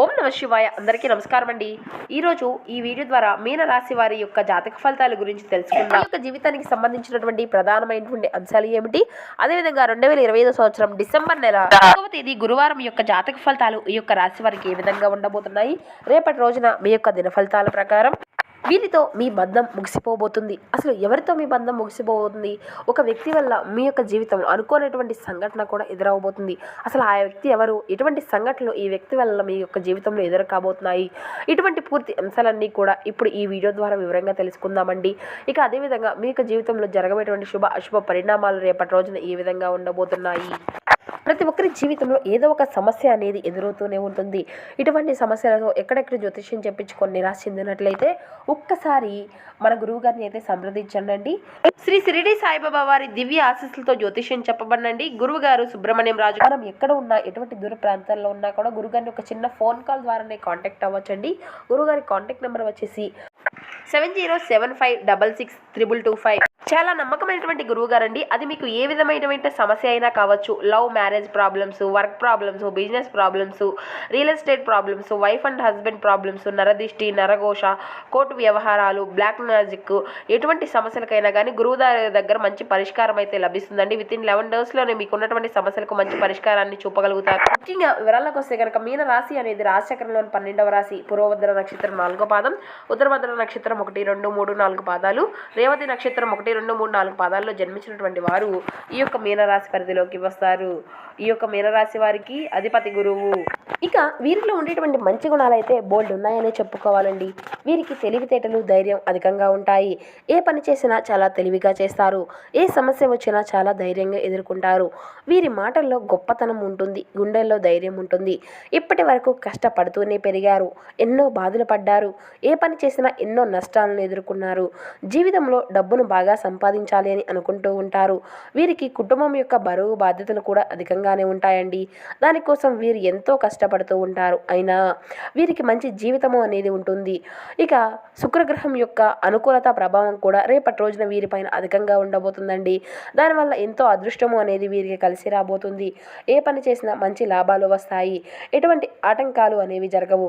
ఓం నమ శివాయ. అందరికీ నమస్కారం అండి. ఈరోజు ఈ వీడియో ద్వారా మీన రాశి వారి యొక్క జాతక ఫలితాల గురించి తెలుసుకుందాం. యొక్క జీవితానికి సంబంధించినటువంటి ప్రధానమైనటువంటి అంశాలు ఏమిటి? అదేవిధంగా రెండు వేల ఇరవై ఐదో సంవత్సరం డిసెంబర్ నెల ఒకటవ తేదీ గురువారం యొక్క జాతక ఫలితాలు ఈ యొక్క రాశి వారికి ఏ విధంగా ఉండబోతున్నాయి? రేపటి రోజున మీ యొక్క దిన ఫలితాల ప్రకారం వీరితో మీ బంధం ముగిసిపోబోతుంది. అసలు ఎవరితో మీ బంధం ముగిసిపోబోతుంది ఒక వ్యక్తి వల్ల మీ యొక్క జీవితంలో అనుకోనటువంటి సంఘటన కూడా ఎదురవబోతుంది. అసలు ఆ వ్యక్తి ఎవరు? ఎటువంటి సంఘటనలు ఈ వ్యక్తి వల్ల మీ యొక్క జీవితంలో ఎదురు కాబోతున్నాయి ఇటువంటి పూర్తి అంశాలన్నీ కూడా ఇప్పుడు ఈ వీడియో ద్వారా వివరంగా తెలుసుకుందామండి. ఇక అదేవిధంగా మీ యొక్క జీవితంలో జరగబోయేటువంటి శుభ అశుభ పరిణామాలు రేపటి రోజున ఏ విధంగా ఉండబోతున్నాయి. ప్రతి ఒక్కరి జీవితంలో ఏదో ఒక సమస్య అనేది ఎదురవుతూనే ఉంటుంది. ఇటువంటి సమస్యలతో ఎక్కడెక్కడ జ్యోతిష్యం చెప్పించుకొని నిరాశ చెందినట్లయితే ఒక్కసారి మన గురువు గారిని అయితే సంప్రదించండి శ్రీ షిరిడి సాయిబాబా వారి దివ్య ఆశీస్సులతో జ్యోతిష్యం చెప్పబడండి గురువుగారు సుబ్రహ్మణ్యం రాజు మనం ఎక్కడ ఉన్నా ఎటువంటి దూర ప్రాంతాల్లో ఉన్నా కూడా గురుగారిని ఒక చిన్న ఫోన్ కాల్ ద్వారానే కాంటాక్ట్ అవ్వచ్చండి. గురుగారి కాంటాక్ట్ నెంబర్ వచ్చేసి seven zero seven five double six triple two five. చాలా నమ్మకమైనటువంటి గురువు గారండి. అది మీకు ఏ విధమైనటువంటి సమస్య అయినా కావచ్చు love marriage problems work problems business problems real estate problems wife and husband problems నరదిష్టి నరఘోష కోర్టు వ్యవహారాలు బ్లాక్ మ్యాజిక్ ఎటువంటి సమస్యలకైనా కానీ గురువు దగ్గర మంచి పరిష్కారం అయితే లభిస్తుందండి. విత్ ఇన్ లెవెన్ డేస్లోనే మీకు ఉన్నటువంటి సమస్యలకు మంచి పరిష్కారాన్ని చూపగలుగుతారు. ముఖ్యంగా వివరాలకు వస్తే కనుక మీన రాశి అనేది రాశిచక్రంలోని పన్నెండవ రాశి పూర్వభద్ర నక్షత్రం నాలుగో పాదం ఉత్తరభద్ర నక్షత్రం ఒకటి రెండు మూడు నాలుగు పాదాలు రేవతి నక్షత్రం ఒకటి రెండు మూడు నాలుగు పాదాల్లో జన్మించినటువంటి వారు ఈ యొక్క మీనరాశి పరిధిలోకి వస్తారు. ఈ యొక్క మీనరాశి వారికి అధిపతి గురువు. ఇక వీరిలో ఉండేటువంటి మంచి గుణాలు అయితే బోల్డ్ ఉన్నాయనే చెప్పుకోవాలండి. వీరికి తెలివితేటలు ధైర్యం అధికంగా ఉంటాయి. ఏ పని చేసినా చాలా తెలివిగా చేస్తారు. ఏ సమస్య వచ్చినా చాలా ధైర్యంగా ఎదుర్కొంటారు. వీరి మాటల్లో గొప్పతనం ఉంటుంది గుండెల్లో ధైర్యం ఉంటుంది. ఇప్పటి వరకు కష్టపడుతూనే పెరిగారు. ఎన్నో బాధలు పడ్డారు. ఏ పని చేసినా ఎన్నో నష్టాలను ఎదుర్కొన్నారు. జీవితంలో డబ్బును బాగా సంపాదించాలి అని అనుకుంటూ ఉంటారు. వీరికి కుటుంబం యొక్క బరువు బాధ్యతలు కూడా అధికంగానే ఉంటాయండి. దానికోసం వీరు ఎంతో కష్టపడుతూ ఉంటారు. అయినా వీరికి మంచి జీవితము అనేది ఉంటుంది. ఇక శుక్రగ్రహం యొక్క అనుకూలత ప్రభావం కూడా రేపటి రోజున వీరిపైన అధికంగా ఉండబోతుందండి. దానివల్ల ఎంతో అదృష్టము అనేది వీరికి కలిసి రాబోతుంది. ఏ పని చేసినా మంచి లాభాలు వస్తాయి. ఎటువంటి ఆటంకాలు అనేవి జరగవు.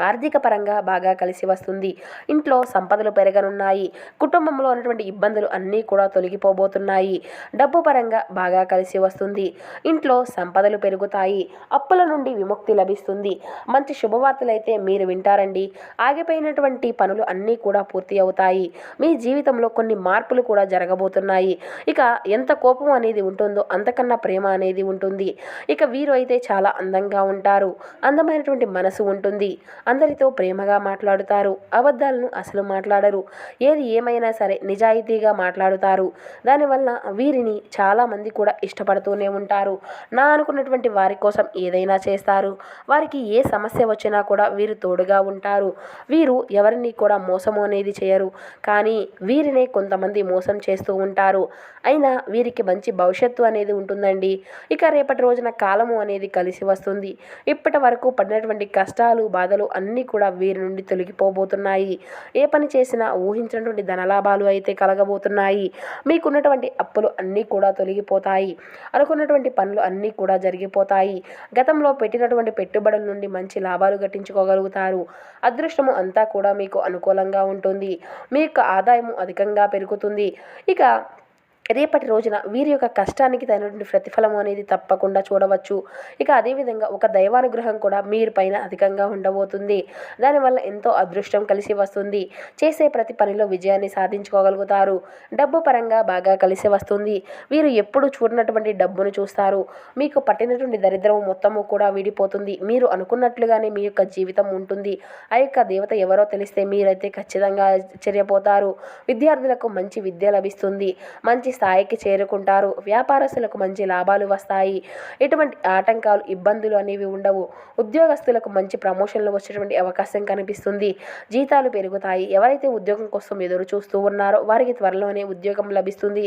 ఆర్థిక పరంగా బాగా కలిసి వస్తుంది. ఇంట్లో సంపదలు పెరగనున్నాయి. కుటుంబంలో ఉన్నటువంటి ఇబ్బందులు అన్నీ కూడా తొలగిపోబోతున్నాయి. డబ్బు పరంగా బాగా కలిసి వస్తుంది. ఇంట్లో సంపదలు పెరుగుతాయి. అప్పుల నుండి విముక్తి లభిస్తుంది. మంచి శుభవార్తలు అయితే మీరు వింటారండి. ఆగిపోయినటువంటి పనులు అన్నీ కూడా పూర్తి అవుతాయి. మీ జీవితంలో కొన్ని మార్పులు కూడా జరగబోతున్నాయి. ఇక ఎంత కోపం అనేది ఉంటుందో అంతకన్నా ప్రేమ అనేది ఉంటుంది. ఇక వీరు అయితే చాలా అందంగా ఉంటారు. అందమైనటువంటి మనసు ఉంటుంది. అందరితో ప్రేమగా మాట్లాడుతారు. అబద్ధాలను అసలు మాట్లాడరు. ఏది ఏమైనా సరే నిజాయితీగా మాట్లాడుతారు. దానివల్ల వీరిని చాలామంది కూడా ఇష్టపడుతూనే ఉంటారు. నా అనుకున్నటువంటి వారి కోసం ఏదైనా చేస్తారు. వారికి ఏ సమస్య వచ్చినా కూడా వీరు తోడుగా ఉంటారు. వీరు ఎవరిని కూడా మోసము అనేది చేయరు. కానీ వీరినే కొంతమంది మోసం చేస్తూ ఉంటారు. అయినా వీరికి మంచి భవిష్యత్తు అనేది ఉంటుందండి. ఇక రేపటి రోజున కాలము అనేది కలిసి వస్తుంది. ఇప్పటి వరకు పడినటువంటి కష్టాలు బాధలు అన్నీ కూడా వీరి నుండి తొలగిపోబోతున్నాయి. ఏ పని చేసినా ఊహించినటువంటి ధనలాభాలు అయితే కలగబోతున్నాయి. మీకున్నటువంటి అప్పులు అన్నీ కూడా తొలగిపోతాయి. అనుకున్నటువంటి పనులు అన్నీ కూడా జరిగిపోతాయి. గతంలో పెట్టినటువంటి పెట్టుబడుల నుండి మంచి లాభాలు గట్టించుకోగలుగుతారు. అదృష్టము అంతా కూడా మీకు అనుకూలంగా ఉంటుంది. మీ యొక్క ఆదాయము అధికంగా పెరుగుతుంది. ఇక రేపటి రోజున వీరి యొక్క కష్టానికి తగినటువంటి ప్రతిఫలం అనేది తప్పకుండా చూడవచ్చు. ఇక అదేవిధంగా ఒక దైవానుగ్రహం కూడా మీరు పైన అధికంగా ఉండబోతుంది. దానివల్ల ఎంతో అదృష్టం కలిసి వస్తుంది. చేసే ప్రతి పనిలో విజయాన్ని సాధించుకోగలుగుతారు. డబ్బు పరంగా బాగా కలిసి వస్తుంది. వీరు ఎప్పుడు చూడనటువంటి డబ్బును చూస్తారు. మీకు పట్టినటువంటి దరిద్రం మొత్తము కూడా విడిపోతుంది. మీరు అనుకున్నట్లుగానే మీ యొక్క జీవితం ఉంటుంది. ఆ యొక్క దేవత ఎవరో తెలిస్తే మీరైతే ఖచ్చితంగా ఆశ్చర్యపోతారు. విద్యార్థులకు మంచి విద్య లభిస్తుంది. మంచి స్థాయికి చేరుకుంటారు. వ్యాపారస్తులకు మంచి లాభాలు వస్తాయి. ఎటువంటి ఆటంకాలు ఇబ్బందులు అనేవి ఉండవు. ఉద్యోగస్తులకు మంచి ప్రమోషన్లు వచ్చేటువంటి అవకాశం కనిపిస్తుంది. జీతాలు పెరుగుతాయి. ఎవరైతే ఉద్యోగం కోసం ఎదురు చూస్తూ ఉన్నారో వారికి త్వరలోనే ఉద్యోగం లభిస్తుంది.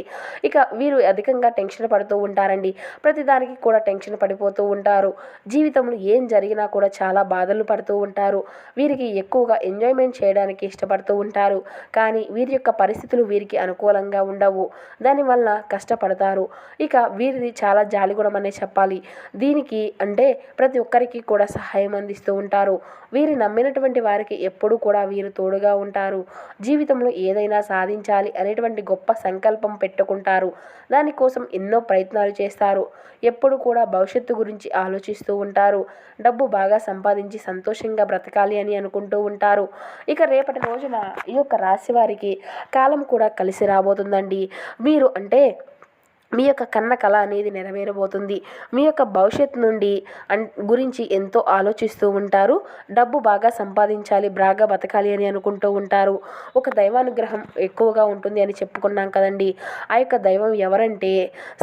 ఇక వీరు అధికంగా టెన్షన్ పడుతూ ఉంటారండి. ప్రతిదానికి కూడా టెన్షన్ పడిపోతూ ఉంటారు. జీవితంలో ఏం జరిగినా కూడా చాలా బాధలు పడుతూ ఉంటారు. వీరికి ఎక్కువగా ఎంజాయ్మెంట్ చేయడానికి ఇష్టపడుతూ ఉంటారు. కానీ వీరి యొక్క పరిస్థితులు వీరికి అనుకూలంగా ఉండవు. దాని దానివల్ల కష్టపడతారు. ఇక వీరిది చాలా జాలిగుణం అనే చెప్పాలి. దీనికి అంటే ప్రతి ఒక్కరికి కూడా సహాయం అందిస్తూ ఉంటారు. వీరి నమ్మినటువంటి వారికి ఎప్పుడూ కూడా వీరు తోడుగా ఉంటారు. జీవితంలో ఏదైనా సాధించాలి అనేటువంటి గొప్ప సంకల్పం పెట్టుకుంటారు. దానికోసం ఎన్నో ప్రయత్నాలు చేస్తారు. ఎప్పుడు కూడా భవిష్యత్తు గురించి ఆలోచిస్తూ ఉంటారు. డబ్బు బాగా సంపాదించి సంతోషంగా బ్రతకాలి అని అనుకుంటూ ఉంటారు. ఇక రేపటి రోజున ఈ యొక్క రాశి వారికి కాలం కూడా కలిసి రాబోతుందండి. మీరు అంటే మీ యొక్క కన్న కళ అనేది నెరవేరబోతుంది. మీ యొక్క భవిష్యత్ నుండి అన్ గురించి ఎంతో ఆలోచిస్తూ ఉంటారు. డబ్బు బాగా సంపాదించాలి బాగా బతకాలి అని అనుకుంటూ ఉంటారు. ఒక దైవానుగ్రహం ఎక్కువగా ఉంటుంది అని చెప్పుకున్నాం కదండి. ఆ యొక్క దైవం ఎవరంటే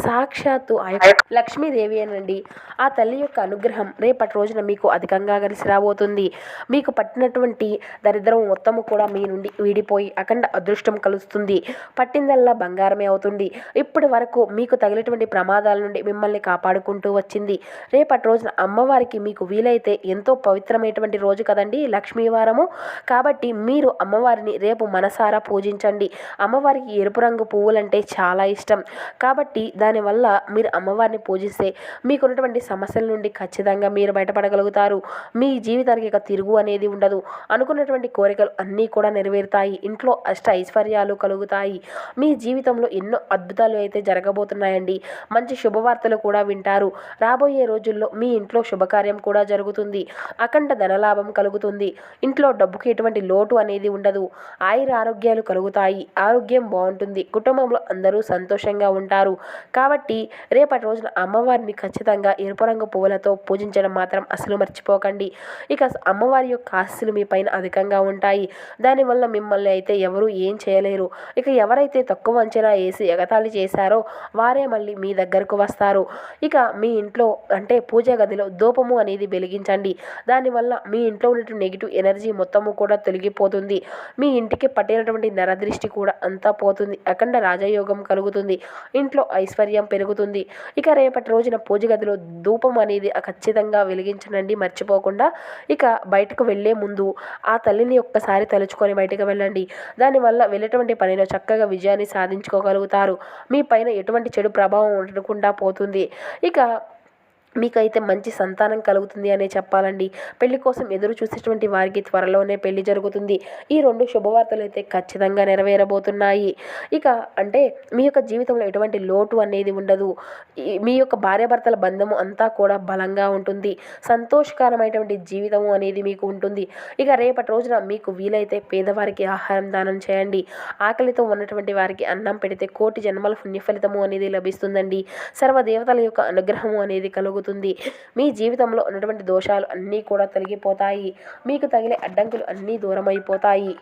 సాక్షాత్తు ఆ యొక్క లక్ష్మీదేవి అనండి. ఆ తల్లి యొక్క అనుగ్రహం రేపటి రోజున మీకు అధికంగా కలిసి రాబోతుంది. మీకు పట్టినటువంటి దరిద్రం మొత్తము కూడా మీ నుండి వీడిపోయి అఖండ అదృష్టం కలుస్తుంది. పట్టిందల్లా బంగారమే అవుతుంది. ఇప్పటి వరకు మీకు తగిలినటువంటి ప్రమాదాల నుండి మిమ్మల్ని కాపాడుకుంటూ వచ్చింది. రేపటి రోజున అమ్మవారికి మీకు వీలైతే ఎంతో పవిత్రమైనటువంటి రోజు కదండి లక్ష్మీవారము. కాబట్టి మీరు అమ్మవారిని రేపు మనసారా పూజించండి. అమ్మవారికి ఎరుపు రంగు పువ్వులంటే చాలా ఇష్టం. కాబట్టి దానివల్ల మీరు అమ్మవారిని పూజిస్తే మీకున్నటువంటి సమస్యల నుండి ఖచ్చితంగా మీరు బయటపడగలుగుతారు. మీ జీవితానికి ఇక తిరుగు అనేది ఉండదు. అనుకున్నటువంటి కోరికలు అన్నీ కూడా నెరవేరుతాయి. ఇంట్లో అష్ట ఐశ్వర్యాలు కలుగుతాయి. మీ జీవితంలో ఎన్నో అద్భుతాలు అయితే జరగబోతున్నాయండి మంచి శుభవార్తలు కూడా వింటారు. రాబోయే రోజుల్లో మీ ఇంట్లో శుభకార్యం కూడా జరుగుతుంది. అఖండ ధనలాభం కలుగుతుంది. ఇంట్లో డబ్బుకి ఎటువంటి లోటు అనేది ఉండదు. ఆయుర ఆరోగ్యాలు కలుగుతాయి. ఆరోగ్యం బాగుంటుంది. కుటుంబంలో అందరూ సంతోషంగా ఉంటారు. కాబట్టి రేపటి రోజున అమ్మవారిని ఖచ్చితంగా ఎరుపు రంగు పువ్వులతో పూజించడం మాత్రం అసలు మర్చిపోకండి. ఇక అమ్మవారి యొక్క ఆస్తులు మీ పైన అధికంగా ఉంటాయి. దానివల్ల మిమ్మల్ని అయితే ఎవరు ఏం చేయలేరు. ఇక ఎవరైతే తక్కువ అంచనా వేసి ఎగతాళి చేశారో వారే మళ్ళీ మీ దగ్గరకు వస్తారు. ఇక మీ ఇంట్లో అంటే పూజ గదిలో ధూపము అనేది వెలిగించండి. దానివల్ల మీ ఇంట్లో ఉన్నటువంటి నెగిటివ్ ఎనర్జీ మొత్తము కూడా తొలగిపోతుంది. మీ ఇంటికి పట్టినటువంటి నరదృష్టి కూడా అంతా పోతుంది. అఖండ రాజయోగం కలుగుతుంది. ఇంట్లో ఐశ్వర్యం పెరుగుతుంది. ఇక రేపటి రోజున పూజ గదిలో ధూపం అనేది ఖచ్చితంగా వెలిగించనండి. మర్చిపోకుండా ఇక బయటకు వెళ్ళే ముందు ఆ తల్లిని ఒక్కసారి తలుచుకొని బయటకు వెళ్ళండి. దానివల్ల వెళ్ళేటువంటి పనిలో చక్కగా విజయాన్ని సాధించుకోగలుగుతారు. మీ పైన ఎటువంటి చెడు ప్రభావం ఉండకుండా పోతుంది. ఇక మీకైతే మంచి సంతానం కలుగుతుంది అనే చెప్పాలండి. పెళ్ళి కోసం ఎదురు చూసేటువంటి వారికి త్వరలోనే పెళ్ళి జరుగుతుంది. ఈ రెండు శుభవార్తలు అయితే ఖచ్చితంగా నెరవేరబోతున్నాయి. ఇక అంటే మీ యొక్క జీవితంలో ఎటువంటి లోటు అనేది ఉండదు. మీ యొక్క భార్యాభర్తల బంధము అంతా కూడా బలంగా ఉంటుంది. సంతోషకరమైనటువంటి జీవితము అనేది మీకు ఉంటుంది. ఇక రేపటి రోజున మీకు వీలైతే పేదవారికి ఆహారం దానం చేయండి. ఆకలితో ఉన్నటువంటి వారికి అన్నం పెడితే కోటి జన్మల పుణ్య ఫలితము అనేది లభిస్తుందండి. సర్వదేవతల యొక్క అనుగ్రహము అనేది కలుగుతుంది. మీ జీవితంలో ఉన్నటువంటి దోషాలు అన్నీ కూడా తొలగిపోతాయి. మీకు తగిలే అడ్డంకులు అన్నీ దూరమైపోతాయి.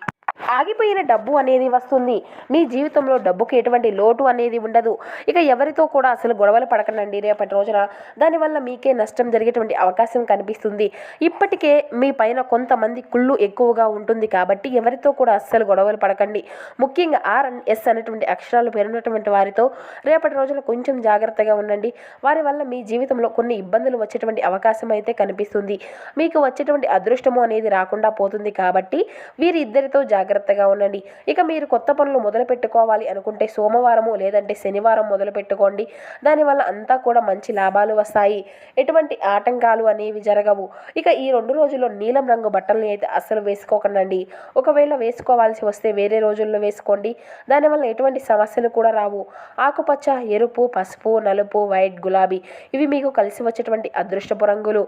ఆగిపోయిన డబ్బు అనేది వస్తుంది. మీ జీవితంలో డబ్బుకి ఎటువంటి లోటు అనేది ఉండదు. ఇక ఎవరితో కూడా అసలు గొడవలు పడకండి రేపటి రోజున. దానివల్ల మీకే నష్టం జరిగేటువంటి అవకాశం కనిపిస్తుంది. ఇప్పటికే మీ పైన కొంతమంది కుళ్ళు ఎక్కువగా ఉంటుంది కాబట్టి ఎవరితో కూడా అస్సలు గొడవలు పడకండి. ముఖ్యంగా ఆర్ అండ్ ఎస్ అనేటువంటి అక్షరాలు పేరున్నటువంటి వారితో రేపటి రోజున కొంచెం జాగ్రత్తగా ఉండండి. వారి వల్ల మీ జీవితంలో కొన్ని ఇబ్బందులు వచ్చేటువంటి అవకాశం అయితే కనిపిస్తుంది. మీకు వచ్చేటువంటి అదృష్టము అనేది రాకుండా పోతుంది కాబట్టి వీరిద్దరితో జాగ్రత్త జాగ్రత్తగా ఉండండి. ఇక మీరు కొత్త పనులు మొదలు పెట్టుకోవాలి అనుకుంటే సోమవారము లేదంటే శనివారం మొదలు పెట్టుకోండి. దానివల్ల అంతా కూడా మంచి లాభాలు వస్తాయి. ఎటువంటి ఆటంకాలు అనేవి జరగవు. ఇక ఈ రెండు రోజుల్లో నీలం రంగు బట్టలని అయితే అస్సలు వేసుకోకండి ఒకవేళ వేసుకోవాల్సి వస్తే వేరే రోజుల్లో వేసుకోండి. దానివల్ల ఎటువంటి సమస్యలు కూడా రావు. ఆకుపచ్చ ఎరుపు పసుపు నలుపు వైట్ గులాబీ ఇవి మీకు కలిసి వచ్చేటువంటి అదృష్టపు రంగులు.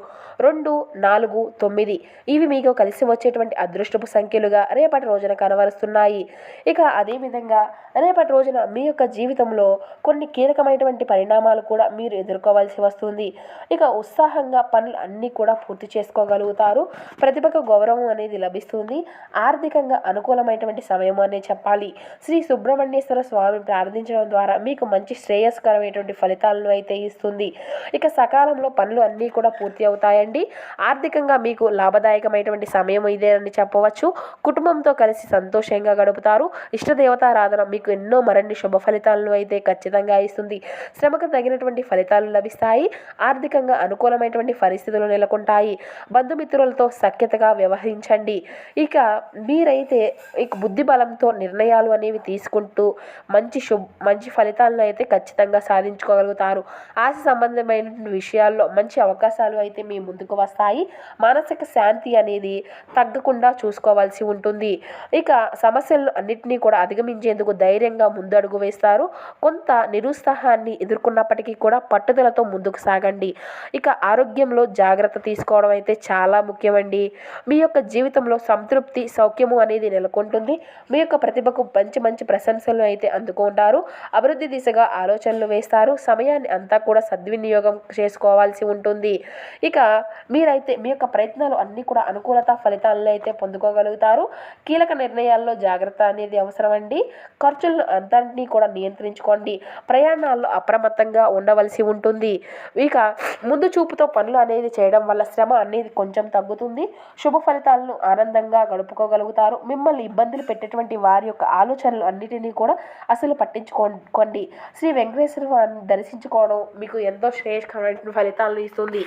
రెండు నాలుగు తొమ్మిది ఇవి మీకు కలిసి వచ్చేటువంటి అదృష్టపు సంఖ్యలుగా రేపటి రోజున కనబరుస్తున్నాయి. ఇక అదేవిధంగా రేపటి రోజున మీ యొక్క జీవితంలో కొన్ని కీలకమైనటువంటి పరిణామాలు కూడా మీరు ఎదుర్కోవాల్సి వస్తుంది. ఇక ఉత్సాహంగా పనులు అన్నీ కూడా పూర్తి చేసుకోగలుగుతారు. ప్రతిభకు గౌరవం అనేది లభిస్తుంది. ఆర్థికంగా అనుకూలమైనటువంటి సమయం అనే చెప్పాలి. శ్రీ సుబ్రహ్మణ్యేశ్వర స్వామిని ప్రార్థించడం ద్వారా మీకు మంచి శ్రేయస్కరమైనటువంటి ఫలితాలను అయితే ఇస్తుంది. ఇక సకాలంలో పనులు అన్నీ కూడా పూర్తి అవుతాయండి. ఆర్థికంగా మీకు లాభదాయకమైనటువంటి సమయం ఇదేనని చెప్పవచ్చు. కుటుంబంతో కలిసి కలిసి సంతోషంగా గడుపుతారు. ఇష్టదేవతారాధన మీకు ఎన్నో మరిన్ని శుభ ఫలితాలను అయితే ఖచ్చితంగా ఇస్తుంది. శ్రమకు తగినటువంటి ఫలితాలు లభిస్తాయి. ఆర్థికంగా అనుకూలమైనటువంటి పరిస్థితులు నెలకొంటాయి. బంధుమిత్రులతో సఖ్యతగా వ్యవహరించండి. ఇక మీరైతే ఇక బుద్ధి బలంతో నిర్ణయాలు అనేవి తీసుకుంటూ మంచి శుభ మంచి ఫలితాలను అయితే ఖచ్చితంగా సాధించుకోగలుగుతారు. ఆశ సంబంధమైన విషయాల్లో మంచి అవకాశాలు అయితే మీ ముందుకు వస్తాయి. మానసిక శాంతి అనేది తగ్గకుండా చూసుకోవాల్సి ఉంటుంది. ఇక సమస్యలను అన్నింటినీ కూడా అధిగమించేందుకు ధైర్యంగా ముందడుగు వేస్తారు. కొంత నిరుత్సాహాన్ని ఎదుర్కొన్నప్పటికీ కూడా పట్టుదలతో ముందుకు సాగండి. ఇక ఆరోగ్యంలో జాగ్రత్త తీసుకోవడం అయితే చాలా ముఖ్యమండి. మీ యొక్క జీవితంలో సంతృప్తి సౌఖ్యము అనేది నెలకొంటుంది. మీ యొక్క ప్రతిభకు మంచి మంచి ప్రశంసలు అయితే అందుకుంటారు అభివృద్ధి దిశగా ఆలోచనలు వేస్తారు. సమయాన్ని అంతా కూడా సద్వినియోగం చేసుకోవాల్సి ఉంటుంది. ఇక మీరైతే మీ యొక్క ప్రయత్నాలు అన్నీ కూడా అనుకూలత ఫలితాలను అయితే పొందుకోగలుగుతారు. కీలక నిర్ణయాల్లో జాగ్రత్త అనేది అవసరం అండి ఖర్చులను అంతటినీ కూడా నియంత్రించుకోండి. ప్రయాణాల్లో అప్రమత్తంగా ఉండవలసి ఉంటుంది. ఇక ముందు చూపుతో పనులు అనేది చేయడం వల్ల శ్రమ అనేది కొంచెం తగ్గుతుంది. శుభ ఫలితాలను ఆనందంగా గడుపుకోగలుగుతారు. మిమ్మల్ని ఇబ్బందులు పెట్టేటువంటి వారి యొక్క ఆలోచనలు అన్నిటినీ కూడా అసలు పట్టించుకోండి. శ్రీ వెంకటేశ్వర వారిని దర్శించుకోవడం మీకు ఎంతో శ్రేయస్కరమైన ఫలితాలను ఇస్తుంది.